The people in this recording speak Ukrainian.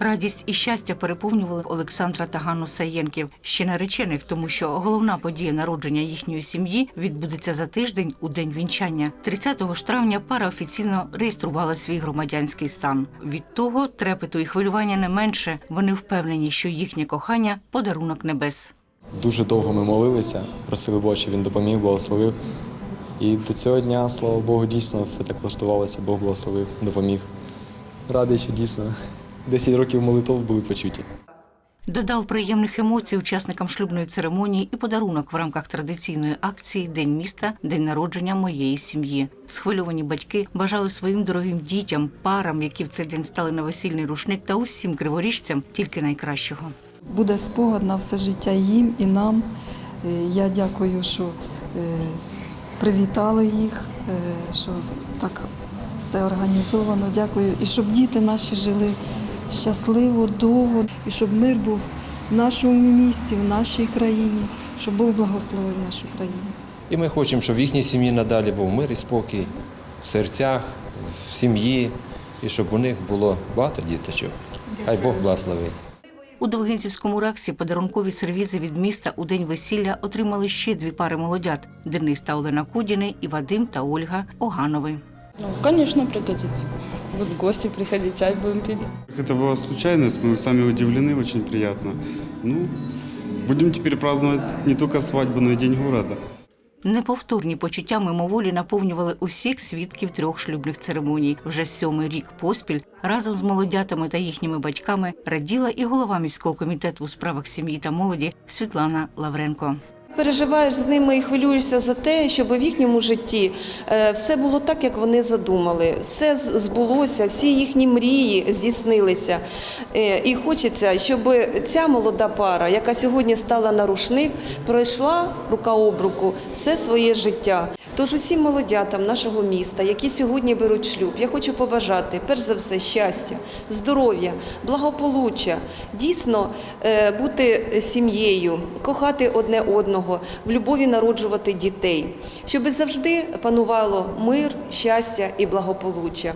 Радість і щастя переповнювали Олександра та Ганну Саєнків, ще наречених, тому що головна подія народження їхньої сім'ї відбудеться за тиждень у день вінчання. 30 ж травня пара офіційно реєструвала свій громадянський стан. Від того трепету і хвилювання не менше. Вони впевнені, що їхнє кохання подарунок небес. Дуже довго ми молилися, просили Бога, він допоміг, благословив. І до цього дня, слава Богу, дійсно все так влаштувалося, Бог благословив, допоміг. Радий, що дійсно 10 років молитов були почуті. Додав приємних емоцій учасникам шлюбної церемонії і подарунок в рамках традиційної акції День міста, день народження моєї сім'ї. Схвильовані батьки бажали своїм дорогим дітям, парам, які в цей день стали на весільний рушник, та усім криворіжцям тільки найкращого. буде спогад на все життя їм і нам. Е, Я дякую, що е, привітали їх, е, що так все організовано. Дякую. І щоб діти наші жили щасливо, довго, і щоб мир був в нашому місті, в нашій країні, щоб Бог благословив нашу країну. І ми хочемо, щоб в їхній сім'ї надалі був мир і спокій в серцях, в сім'ї, і щоб у них було багато діточок. Хай Бог благословить. У Довгинцівському раксі подарункові сервізи від міста у день весілля отримали ще дві пари молодят: Денис та Олена Кудіни і Вадим та Ольга Оганови. Ну, конечно, пригодится. Вот в гости приходить, чай будем пить. Это была случайность, мы сами удивлены, очень приятно. Ну, будем теперь праздновать не только свадьбу, но и День города. Неповторні почуття мимоволі наповнювали усіх свідків трьох шлюбних церемоній. Вже сьомий рік поспіль разом з молодятами та їхніми батьками раділа і голова міського комітету у справах сім'ї та молоді Світлана Лавренко. Переживаєш з ними і хвилюєшся за те, щоб в їхньому житті е, все було так, як вони задумали. Все збулося, всі їхні мрії здійснилися. Е, І хочеться, щоб ця молода пара, яка сьогодні стала на рушник, пройшла рука об руку все своє життя. Тож усім молодятам нашого міста, які сьогодні беруть шлюб, я хочу побажати перш за все щастя, здоров'я, благополуччя, дійсно е, бути сім'єю, кохати одне одного, в любові народжувати дітей, щоб завжди панувало мир, щастя і благополуччя.